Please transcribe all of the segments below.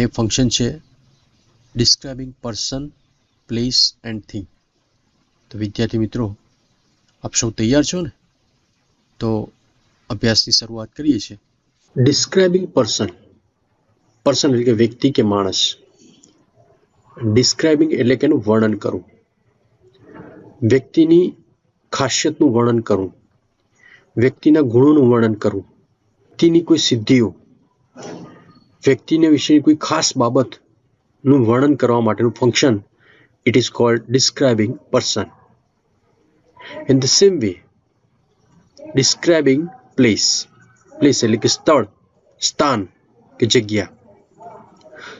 અને ફંક્શન છે describing person place and thing તો વિદ્યાર્થી મિત્રો, આપ સૌ તૈયાર છો ને? તો અભ્યાસની શરૂઆત કરીએ છીએ. ડિસ્ક્રાઇબિંગ પર્સન પર્સન એટલે કે વ્યક્તિ કે માણસ. ડિસ્ક્રાઇબિંગ એટલે કે એનું વર્ણન કરવું. વ્યક્તિની ખાસિયતનું વર્ણન કરવું. વ્યક્તિના ગુણોનું વર્ણન કરવું. વ્યક્તિની કોઈ સિદ્ધિઓ. વ્યક્તિને વિશેની કોઈ ખાસ બાબતનું વર્ણન કરવા માટેનું function it is called describing person in the same way describing place place એટલે કે સ્થળ, સ્થાન કે જગ્યા.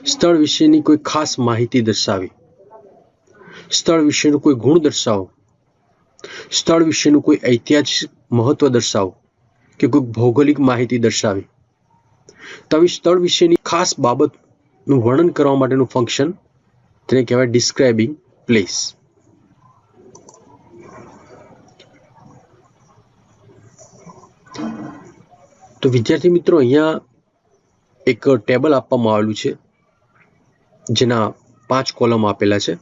સ્થળ વિશેની કોઈ ખાસ માહિતી દર્શાવી. સ્થળ વિશેનું કોઈ ગુણ દર્શાવો. સ્થળ વિશેનું કોઈ ઐતિહાસિક મહત્વ દર્શાવો કે કોઈ ભૌગોલિક માહિતી દર્શાવી. તો આવી સ્થળ વિશેની ખાસ બાબતનું વર્ણન કરવા માટેનું ફંક્શન તેને કહેવાય ડિસ્ક્રાઇબિંગ પ્લેસ તો વિદ્યાર્થી મિત્રો, અહીંયા એક ટેબલ આપવામાં આવેલું છે, જેના પાંચ કોલમ આપેલા છે.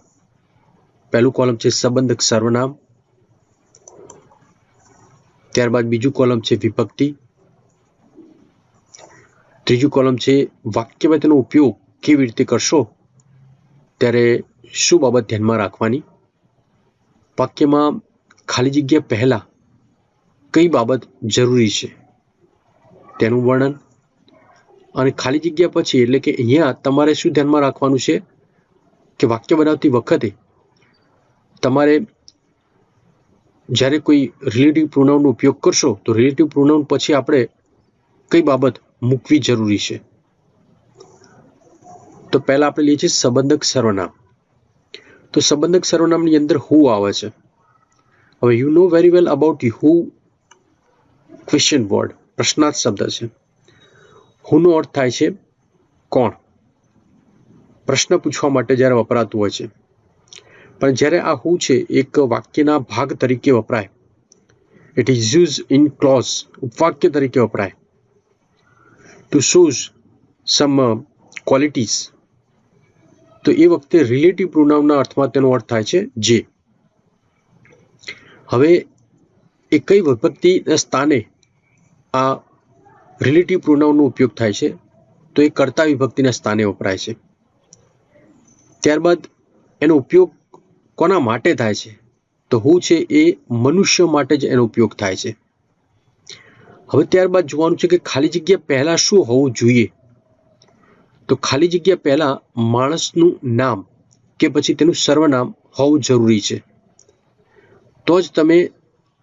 પહેલું કોલમ છે સંબંધક સર્વનામ, ત્યારબાદ બીજું કોલમ છે વિભક્તિ ત્રીજું કોલમ છે વાક્યમાં તેનો ઉપયોગ કેવી રીતે કરશો? ત્યારે શું બાબત ધ્યાનમાં રાખવાની? વાક્યમાં ખાલી જગ્યા પહેલાં કઈ બાબત જરૂરી છે? તેનું વર્ણન અને ખાલી જગ્યા પછી એટલે કે અહીંયા તમારે શું ધ્યાનમાં રાખવાનું છે? કે વાક્ય બનાવતી વખતે તમારે જ્યારે કોઈ રિલેટિવ પ્રોનાઉનનો ઉપયોગ કરશો, તો રિલેટિવ પ્રોનાઉન પછી આપણે કઈ બાબત મૂકવી જરૂરી છે. તો પહેલા આપણે લઈએ છીએ સંબંધક સર્વનામ. તો સંબંધક સર્વનામની અંદર હુ આવે છે. હવે you know very well about who question word પ્રશ્નાર્થ શબ્દ છે. હુનો અર્થ થાય છે કોણ? પ્રશ્ન પૂછવા માટે જ્યારે વપરાતું હોય છે. પણ જ્યારે આ હું છે, એક વાક્યના ભાગ તરીકે વપરાય. It is use in clause ઉપવાક્ય તરીકે વપરાય. ટુ શોઝ સમ ક્વોલિટીઝ તો એ વખતે રિલેટિવ પ્રોનાઉનના અર્થમાં તેનો અર્થ થાય છે જે. હવે એ કઈ વિભક્તિના સ્થાને આ રિલેટિવ પ્રોનાઉનનો ઉપયોગ થાય છે તો એ કર્તા વિભક્તિના સ્થાને વપરાય છે. ત્યારબાદ એનો ઉપયોગ કોના માટે થાય છે? તો હું છે એ મનુષ્ય માટે જ એનો ઉપયોગ થાય છે. હવે ત્યારબાદ જોવાનું છે કે ખાલી જગ્યા પહેલાં શું હોવું જોઈએ? તો ખાલી જગ્યા પહેલાં માણસનું નામ કે પછી તેનું સર્વનામ હોવું જરૂરી છે. તો જ તમે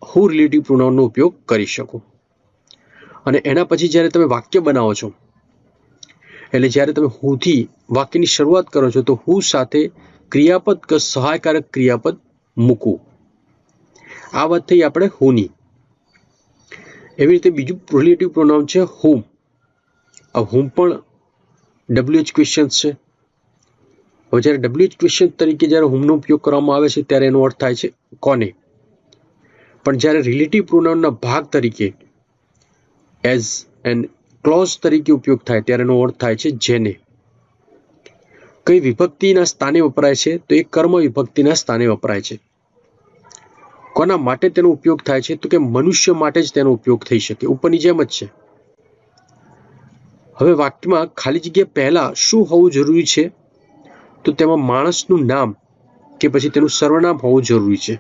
હું રિલેટિવ પ્રોનાઉનનો ઉપયોગ કરી શકો. અને એના પછી જ્યારે તમે વાક્ય બનાવો છો, એટલે જ્યારે તમે હુંથી વાક્યની શરૂઆત કરો છો, તો હું સાથે ક્રિયાપદ કે સહાયકારક ક્રિયાપદ મૂકવું. આ વાત થઈ આપણે હુની એવી રીતે બીજું રિલેટિવ પ્રોનાઉન છે હુમ આ હુમ પણ ડબલ્યુએચ ક્વેશ્ચન છે. હવે જ્યારે ડબલ્યુએચ ક્વેશ્ચન તરીકે જ્યારે હુમનો ઉપયોગ કરવામાં આવે છે ત્યારે એનો અર્થ થાય છે કોને? પણ જ્યારે રિલેટિવ પ્રોનાઉનના ભાગ તરીકે એઝ એન ક્લોઝ તરીકે ઉપયોગ થાય ત્યારે એનો અર્થ થાય છે જેને. કઈ વિભક્તિના સ્થાને વપરાય છે તો એ કર્મ વિભક્તિના સ્થાને વપરાય છે. કોના માટે તેનો ઉપયોગ થાય છે? તો કે મનુષ્ય માટે જ તેનો ઉપયોગ થઈ શકે. ઉપરની જેમ જ છે. હવે વાક્યમાં ખાલી જગ્યા પહેલાં શું હોવું જરૂરી છે? તો તેમાં માણસનું નામ કે પછી તેનું સર્વનામ હોવું જરૂરી છે.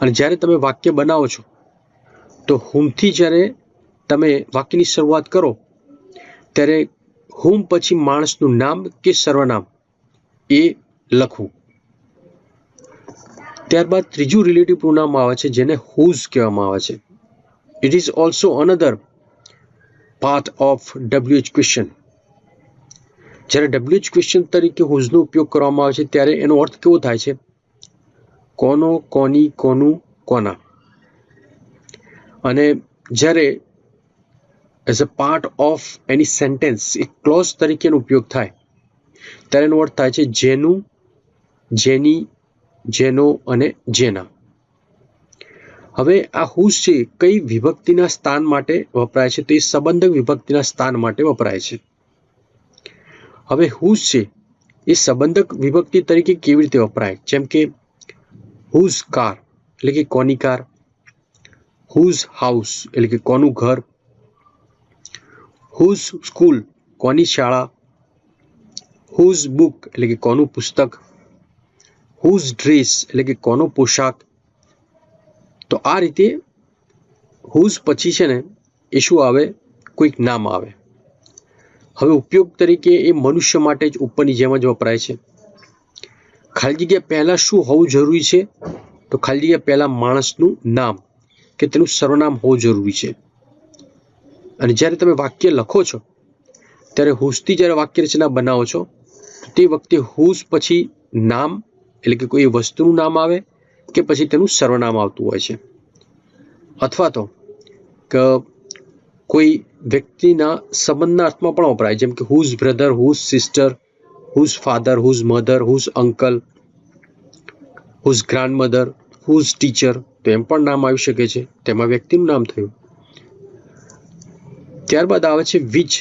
અને જ્યારે તમે વાક્ય બનાવો છો, તો હુમથી જ્યારે તમે વાક્યની શરૂઆત કરો, ત્યારે હુમ પછી માણસનું નામ કે સર્વનામ એ લખવું. ત્યારબાદ ત્રીજું રિલેટિવ પ્રોનામ આવે છે, જેને હુઝ કહેવામાં આવે છે. It is also another part of WH question જ્યારે ડબલ્યુએચ ક્વેશ્ચન તરીકે હુઝનો ઉપયોગ કરવામાં આવે છે, ત્યારે એનો અર્થ કેવો થાય છે? કોનો, કોની, કોનું, કોના. અને જ્યારે as a part of any sentence એક ક્લોઝ તરીકેનો ઉપયોગ થાય, ત્યારે એનો અર્થ થાય છે, જેનું, જેની જેનો અને જેના. હવે આ હુસ છે કઈ વિભક્તિના સ્થાન માટે વપરાય છે? તે સંબંધક વિભક્તિના સ્થાન માટે વપરાય છે. હવે હુસ છે, એ સંબંધક વિભક્તિ તરીકે કેવી રીતે વપરાય? જેમ કે હુઝ કાર એટલે કે કોની કાર હુઝ હાઉસ, એટલે કે કોનું ઘર. હુઝ સ્કૂલ, કોની શાળા. હુઝ બુક, એટલે કે કોનું પુસ્તક. હુઝ ડ્રેસ એટલે કે કોનો પોશાક, તો આ રીતે હુઝ પછી છે ને એ શું આવે, કોઈક નામ આવે. હવે ઉપયોગ તરીકે એ મનુષ્ય માટે જ ઉપરની જેમ જ વપરાય છે. ખાલી જગ્યા પહેલાં શું હોવું જરૂરી છે? તો ખાલી જગ્યા પહેલાં માણસનું નામ, કે તેનું સર્વનામ હોવું જરૂરી છે. અને જ્યારે તમે વાક્ય લખો છો, ત્યારે હુઝથી જ્યારે વાક્ય રચના બનાવો છો, તે વખતે હુઝ પછી નામ એટલે કે કોઈ વસ્તુનું નામ આવે કે પછી તેનું સર્વનામ આવતું હોય છે. અથવા તો કે કોઈ વ્યક્તિના સંબંધના અર્થમાં પણ વપરાય. જેમ કે whose brother whose sister whose father whose mother whose uncle whose grandmother whose teacher તો એમ પણ નામ આવી શકે છે. તેમાં વ્યક્તિનું નામ થયું. ત્યારબાદ આવે છે વિચ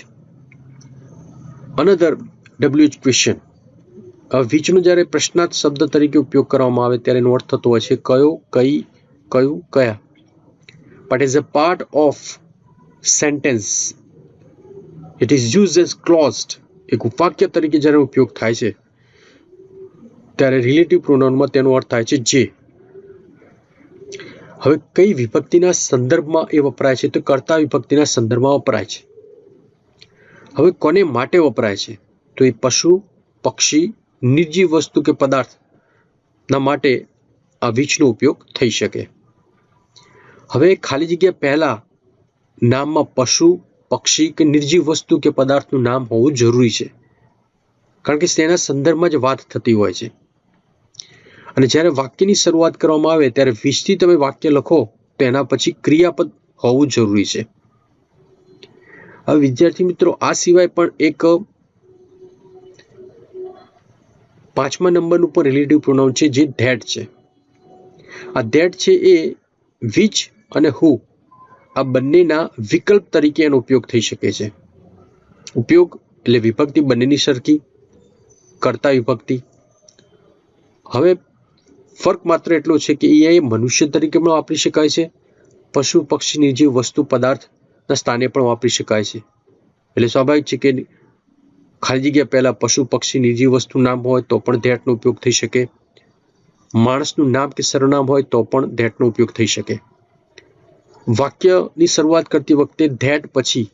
અનધર ડબલ્યુએચ ક્વેશ્ચન વિચનો જ્યારે પ્રશ્નાર્થ શબ્દ તરીકે ઉપયોગ કરવામાં આવે ત્યારે એનો અર્થ થતો હોય છે કયો, કઈ, કયું, કયા? But is a part of sentence it is use as closed એક ઉપવાક્ય તરીકે જ્યારે ઉપયોગ થાય છે, ત્યારે રિલેટિવ પ્રોનાઉનમાં તેનો અર્થ થાય છે જે. હવે કઈ વિભક્તિના સંદર્ભમાં એ વપરાય છે તો કર્તા વિભક્તિના સંદર્ભમાં વપરાય છે. હવે કોને માટે વપરાય છે? તો એ પશુ, પક્ષી નિર્જીવ વસ્તુ કે પદાર્થના માટે આ વીજનો ઉપયોગ થઈ શકે. હવે ખાલી જગ્યા પહેલા નામમાં પશુ, પક્ષી કે નિર્જીવ વસ્તુ કે પદાર્થનું નામ હોવું જરૂરી છે. કારણ કે તેના સંદર્ભમાં જ વાત થતી હોય છે. અને જ્યારે વાક્યની શરૂઆત કરવામાં આવે ત્યારે વીજથી તમે વાક્ય લખો તો એના પછી ક્રિયાપદ હોવું જરૂરી છે. હવે વિદ્યાર્થી મિત્રો, આ સિવાય પણ એક પાંચમા નંબરનું પણ રિલેટિવ પ્રોનાઉન છે, જે ધેટ છે. આ ધેટ છે એ વિચ અને હુ આ બંનેના વિકલ્પ તરીકે એનો ઉપયોગ થઈ શકે છે. ઉપયોગ એટલે વિભક્તિ બંનેની સરખી, કરતા વિભક્તિ. હવે ફર્ક માત્ર એટલો છે કે એ મનુષ્ય તરીકે પણ વાપરી શકાય છે, પશુ પક્ષીની જે વસ્તુ પદાર્થના સ્થાને પણ વાપરી શકાય છે. એટલે સ્વાભાવિક છે કે ખાલી જગ્યા પહેલાં પશુ પક્ષીની નિજી વસ્તુ નામ હોય તો પણ ધેટનો ઉપયોગ થઈ શકે. માણસનું નામ કે સરનામ હોય તો પણ ધેટનો ઉપયોગ થઈ શકે. વાક્યની શરૂઆત કરતી વખતે ધેટ પછી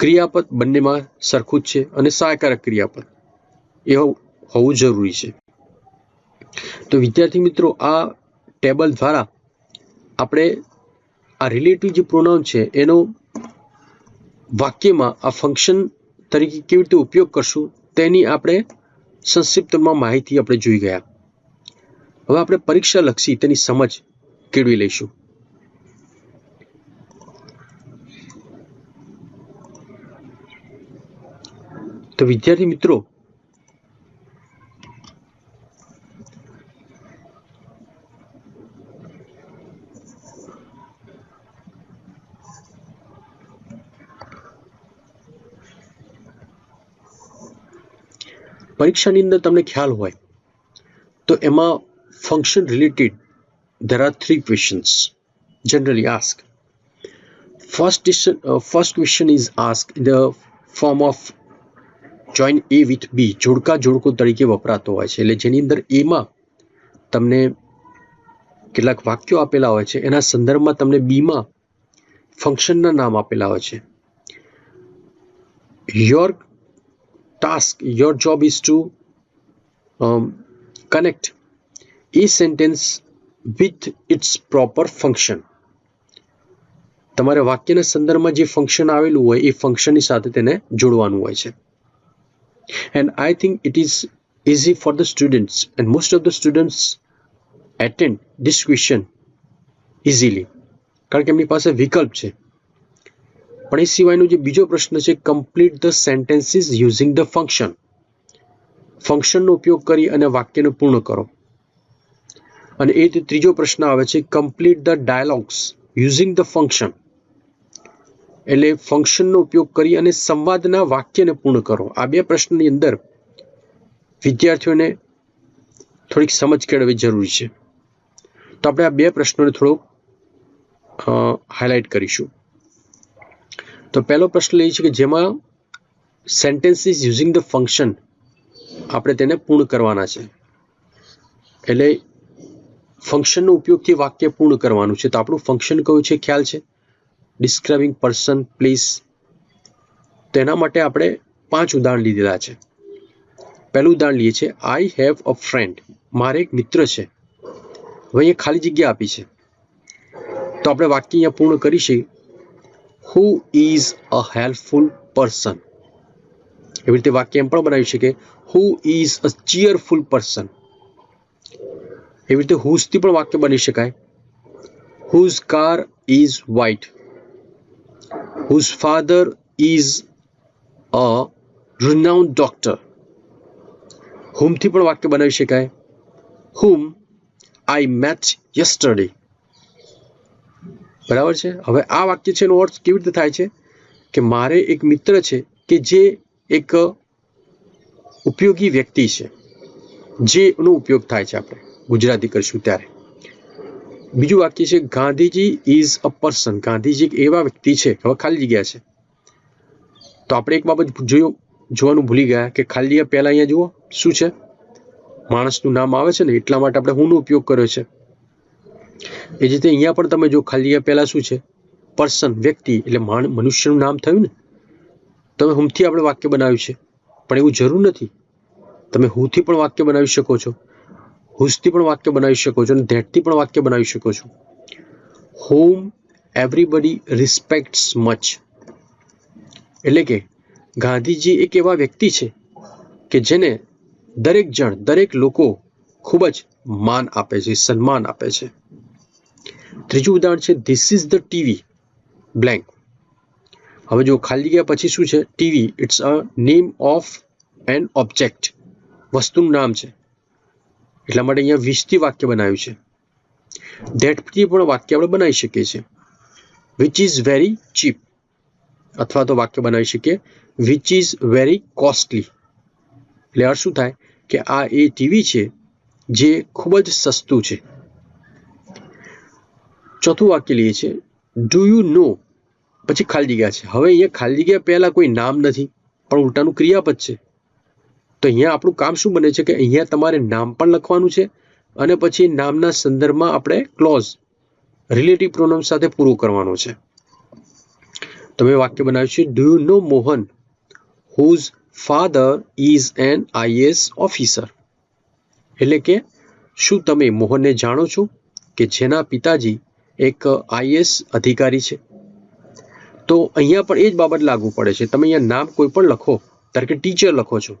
ક્રિયાપદ બંનેમાં સરખું જ છે અને સહાયકારક ક્રિયાપદ. એ હોવું જરૂરી છે. તો વિદ્યાર્થી મિત્રો, આ ટેબલ દ્વારા આપણે આ રિલેટિવ જે પ્રોનાઉન છે એનો વાક્યમાં આ ફંક્શન તરીકે કેવી રીતે ઉપયોગ કરશું તેની આપણે સંક્ષિપ્તમાં માહિતી આપણે જોઈ ગયા. હવે આપણે પરીક્ષા લક્ષી તેની સમજ કેળવી લઈશું. તો વિદ્યાર્થી મિત્રો પરીક્ષાની અંદર તમને ખ્યાલ હોય તો એમાં function related there are three questions asked first first uh, first question is asked in the form of join a with જોડકા જોડકો તરીકે વપરાતો હોય છે. એટલે જેની અંદર એમાં તમને કેટલાક વાક્યો આપેલા હોય છે એના સંદર્ભમાં તમને બીમાં ફંક્શનના નામ આપેલા હોય છે. Your task, your job is to um, connect each sentence with its proper function. તમારે વાક્યના સંદર્ભમાં જે ફંક્શન આવેલું હોય એ ફંક્શનની સાથે તેને જોડવાનું હોય છે. And I think it is easy for the students and most of the students attend this question easily કારણ કે એમની પાસે વિકલ્પ છે. પણ એ સિવાયનો જે બીજો પ્રશ્ન છે complete the sentences using the function ફંક્શનનો ઉપયોગ કરી અને વાક્યને પૂર્ણ કરો. અને એ ત્રીજો પ્રશ્ન આવે છે complete the dialogues using the function એટલે ફંક્શનનો ઉપયોગ કરી અને સંવાદના વાક્યને પૂર્ણ કરો. આ બે પ્રશ્નની અંદર વિદ્યાર્થીઓને થોડીક સમજ કેળવવી જરૂરી છે. તો આપણે આ બે પ્રશ્નોને થોડોક હાઇલાઇટ કરીશું. તો પહેલો પ્રશ્ન એ છે કે જેમાં સેન્ટેન્સીસ યુઝિંગ ધ ફંક્શન આપણે તેને પૂર્ણ કરવાના છે. એટલે ફંક્શનનો ઉપયોગથી વાક્ય પૂર્ણ કરવાનું છે. તો આપણું ફંક્શન કયું છે? ખ્યાલ છે? ડિસ્ક્રાઇબિંગ પર્સન પ્લીઝ તેના માટે આપણે પાંચ ઉદાહરણ લીધેલા છે. પહેલું ઉદાહરણ લઈએ છે આઈ હેવ અ ફ્રેન્ડ મારે એક મિત્ર છે. હવે અહીંયા ખાલી જગ્યા આપી છે. તો આપણે વાક્ય અહીંયા પૂર્ણ કરીશું who is a helpful person એવી રીતે વાક્ય એમ પણ બનાવી શકે. હુ ઇઝ અ ચીયરફુલ પર્સન એવી રીતે હુઝથી પણ વાક્ય બની શકાય. Whose car is white whose father is a renowned doctor હુમથી પણ વાક્ય બનાવી શકાય. હુમ આઈ મેચ યસ્ટરડે બરાબર છે? હવે આ વાક્ય છે એનો અર્થ કેવી રીતે થાય છે? કે મારે એક મિત્ર છે કે જે એક ઉપયોગી વ્યક્તિ છે જેનો ઉપયોગ થાય છે આપણે ગુજરાતી કરશું ત્યારે. બીજું વાક્ય છે, Gandhiji is a person Gandhiji એક એવા વ્યક્તિ છે, હવે ખાલી જગ્યા છે. તો આપણે એક બાબત જોયું, જોવાનું ભૂલી ગયા કે ખાલી પહેલા અહીંયા જુઓ, શું છે? માણસનું નામ આવે છે ને, એટલા માટે આપણે હુંનો ઉપયોગ કર્યો છે. એ જ રીતે અહીંયા પણ તમે જો ખાલી પહેલાં શું છે? પર્સન વ્યક્તિ, એટલે માણ, મનુષ્યનું નામ થયું ને? તમે હુમથી આપણે વાક્ય બનાવ્યું છે. પણ એવું જરૂર નથી. તમે હુથી પણ વાક્ય બનાવી શકો છો. હુસથી પણ વાક્ય બનાવી શકો છો અને ધેટથી પણ વાક્ય બનાવી શકો છો. હોમ એવરીબડી રિસ્પેક્ટ્સ મચ એટલે કે ગાંધીજી એક એવા વ્યક્તિ છે કે જેને દરેક જણ, દરેક લોકો ખૂબ જ માન આપે છે, સન્માન આપે છે. ત્રીજું ઉદાહરણ છે this is the TV blank હવે જો ખાલી ગયા પછી શું છે? TV it's a name of an object વસ્તુનું નામ છે. એટલા માટે અહીંયા વીસથી વાક્ય બનાવ્યું છે. ધેટથી પણ વાક્ય આપણે બનાવી શકીએ છીએ. વિચ ઇઝ વેરી ચીપ અથવા તો વાક્ય બનાવી શકીએ વિચ ઇઝ વેરી કોસ્ટલી એટલે અર્થ શું થાય? કે આ એ ટીવી છે જે ખૂબ જ સસ્તું છે. ચોથું વાક્ય લઈએ છીએ. ડુ યુ નો પછી ખાલી જગ્યા છે. હવે અહીંયા ખાલી જગ્યા પહેલાં કોઈ નામ નથી, પણ ઉલટાનું ક્રિયાપદ છે. તો અહીંયા આપણું કામ શું બને છે કે અહીંયા તમારે નામ પણ લખવાનું છે અને પછી નામના સંદર્ભમાં આપણે ક્લોઝ રિલેટિવ પ્રોનાઉન સાથે પૂરું કરવાનું છે. તમે વાક્ય બનાવ્યું છે do you know Mohan whose father is an IAS officer એટલે કે, શું તમે મોહનને જાણો છો કે જેના પિતાજી એક આઈએસ અધિકારી છે. તો અહીંયા પણ એ જ બાબત લાગુ પડે છે. તમે અહીંયા નામ કોઈ પણ લખો, ધારો કે ટીચર લખો છો,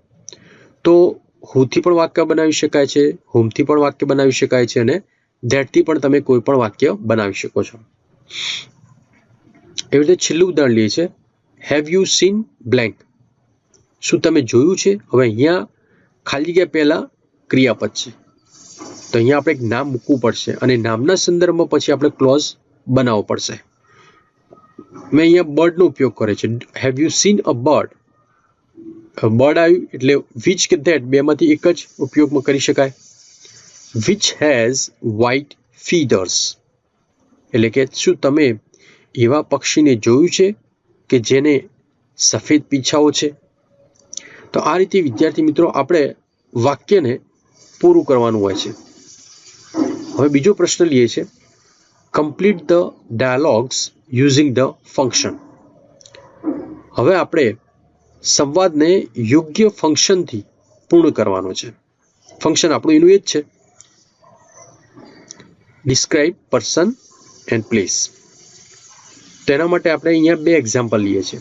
તો હુથી પણ વાક્ય બનાવી શકાય છે હુમથી પણ વાક્ય બનાવી શકાય છે અને ધેટથી પણ તમે કોઈ પણ વાક્ય બનાવી શકો છો. એવી રીતે છેલ્લું ઉદાહરણ લઈએ છે. હેવ યુ સીન બ્લેન્ક શું તમે જોયું છે? હવે અહીંયા ખાલી જગ્યા પહેલાં ક્રિયાપદ છે. તો અહીંયા આપણે એક નામ મૂકવું પડશે અને નામના સંદર્ભમાં પછી આપણે ક્લોઝ બનાવવો પડશે. મેં અહીંયા બર્ડનો ઉપયોગ કર્યો છે. Have you seen a bird bird આવ્યું એટલે વિચ કે ધેટ બેમાંથી એક જ ઉપયોગમાં કરી શકાય. વિચ હેઝ વ્હાઇટ ફીડર્સ એટલે કે શું તમે એવા પક્ષીને જોયું છે કે જેને સફેદ પીછાઓ છે? તો આ રીતે વિદ્યાર્થી મિત્રો આપણે વાક્યને પૂરું કરવાનું હોય છે. હવે બીજો પ્રશ્ન લઈએ છે complete the dialogues using the function હવે આપણે સંવાદને યોગ્ય ફંક્શનથી પૂર્ણ કરવાનો છે. ફંક્શન આપણું એનું એ જ છે. ડિસ્ક્રાઇબ પર્સન એન્ડ પ્લેસ તેના માટે આપણે અહીંયા બે એક્ઝામ્પલ લઈએ છીએ.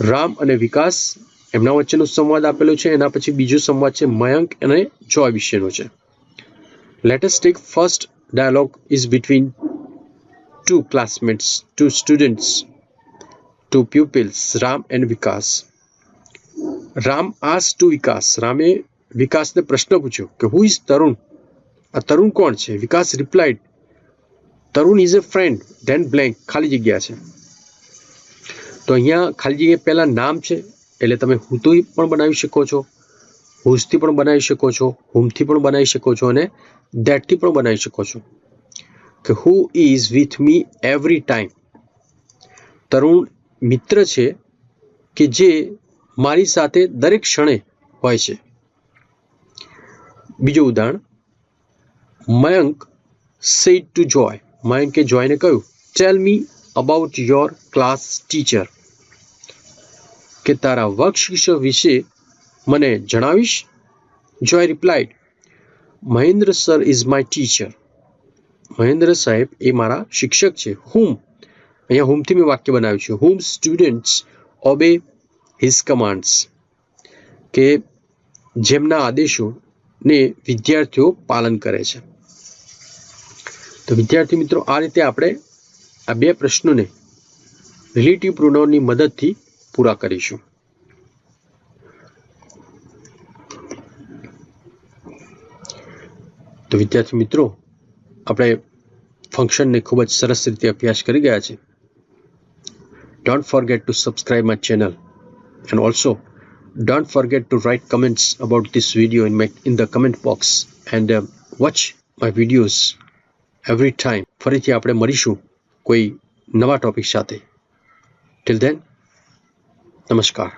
રામ અને વિકાસ, એમના વચ્ચેનો સંવાદ આપેલો છે, એના પછી બીજો સંવાદ છે મયંક અને જોય વિશેનો છે. Latest first first dialogue is two two classmates two students two pupils Ram and Vikas Ram to Vikas રામે વિકાસને પ્રશ્ન પૂછ્યો કે હુ ઇઝ તરુણ આ તરુણ કોણ છે? Vikas replied Tarun is a friend then blank ખાલી જગ્યા છે. તો અહીંયા ખાલી જગ્યાએ પહેલાં નામ છે, એટલે તમે હું તો પણ બનાવી શકો છો. હુઝથી પણ બનાવી શકો છો, હુમથી પણ બનાવી શકો છો અને ધેટથી પણ બનાવી શકો છો. કે who is with me every time Tarun મિત્ર છે કે જે મારી સાથે દરેક ક્ષણે હોય છે. બીજું ઉદાહરણ, મયંક સેડ ટુ જોય મયંકે જોયને કહ્યું tell me about your class teacher કે તારા વર્ગ શિક્ષક વિશે મને જણાવીશ? જો I replied Mahendra sir is my teacher Mahendra સાહેબ એ મારા શિક્ષક છે. હુમ અહીંયા હુમથી મેં વાક્ય બનાવ્યું છે. Whom students obey his commands કે જેમના આદેશોને વિદ્યાર્થીઓ પાલન કરે છે. તો વિદ્યાર્થી મિત્રો, આ રીતે આપણે આ બે પ્રશ્નોને રિલેટિવ પ્રોનાઉનની મદદથી પૂરા કરીશું. તો વિદ્યાર્થી મિત્રો, આપણે ફંક્શનને ખૂબ જ સરસ રીતે અભ્યાસ કરી ગયા છે. Don't forget to subscribe my channel and also don't forget to write comments about this video in my in the comment box and watch my videos every time ફરીથી આપણે મળીશું કોઈ નવા ટોપિક સાથે. ટિલ ધેન નમસ્કાર.